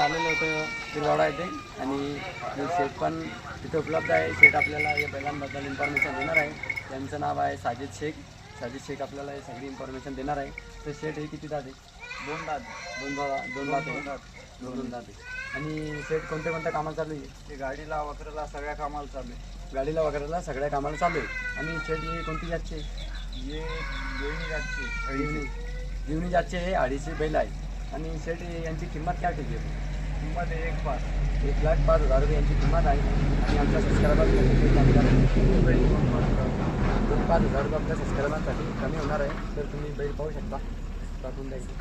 आपण आलेलो होतो तिरवाडा येथे. आणि शेट पण तिथे उपलब्ध आहे. शेट आपल्याला या बैलांबद्दल इन्फॉर्मेशन देणार आहे. त्यांचं नाव आहे साजिद शेख. साजिद शेख आपल्याला हे सगळी इन्फॉर्मेशन देणार आहे. तर शेट हे किती दाते? दोन दात. दोन दादा दोन दाते दोन दोन दाते आणि शेट कोणत्या कोणत्या कामाला चालू आहे? ते गाडीला वगैरेला सगळ्या कामाला चालू आहे. गाडीला वगैरेला सगळ्या कामाला चालू आहे. आणि शेट ही कोणती जातची आहे? ये दोन्ही जातची जीवनी जातचे हे अडीचशे बैल आहे. आणि सेट यांची किंमत काय ठेवली आहे? किंमत आहे एक पाच. एक लाख पाच हजार रुपये यांची किंमत आहे. आणि आमच्या सबस्क्रायबरसाठी दोन पाच हजार रुपये आपल्या सबस्क्रायबरसाठी कमी होणार आहे. तर तुम्ही बैल पाहू शकता. टाकून द्यायची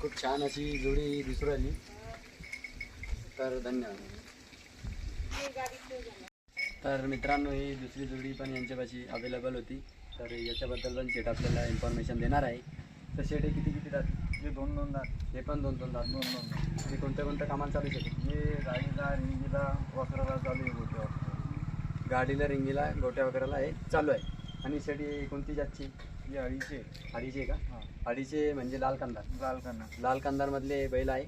खूप छान अशी जोडी दिसून राहिली. तर धन्यवाद. तर मित्रांनो ही दुसरी जोडी पण यांच्यापाशी अवेलेबल होती. तर याच्याबद्दल पण शेट आपल्याला इन्फॉर्मेशन देणार आहे. तर शेट हे किती किती राहते हे दोन दोन दात. हे पण दोन दोन दात. दोन दोन दात. हे कोणत्या कोणत्या कामाला चालू शकते हे गाडीला रिंगीला वगैरेला चालू आहे गोट्यावर गाडीला रिंगीला गोट्या वगैरेला हे चालू आहे. आणि शेट ही कोणती जातची? हे अडीचशे. अडीचे का? हां. अडीचे म्हणजे लाल कंदार लाल कन्ना लाल कंदारमधले बैल आहे.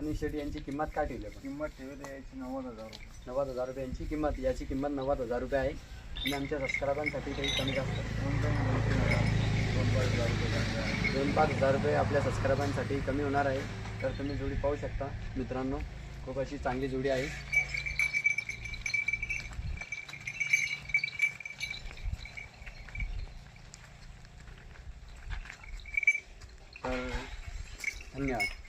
आणि शेट यांची किंमत काय ठेवली आपण? किंमत ठेवली याची नव्वद हजार रुपये. नव्वद हजार रुपये यांची किंमत याची किंमत नव्वद हजार रुपये आहे. आणि आमच्या सबस्क्रायबांसाठी काही कमी जास्त? दोन दोन हजार पाच हजार रुपये आहे. दोन पाच हजार रुपये आपल्या सबस्क्रायबांसाठी कमी होणार आहे. तर तुम्ही जोडी पाहू शकता मित्रांनो. खूप अशी चांगली जोडी आहे. तर धन्यवाद.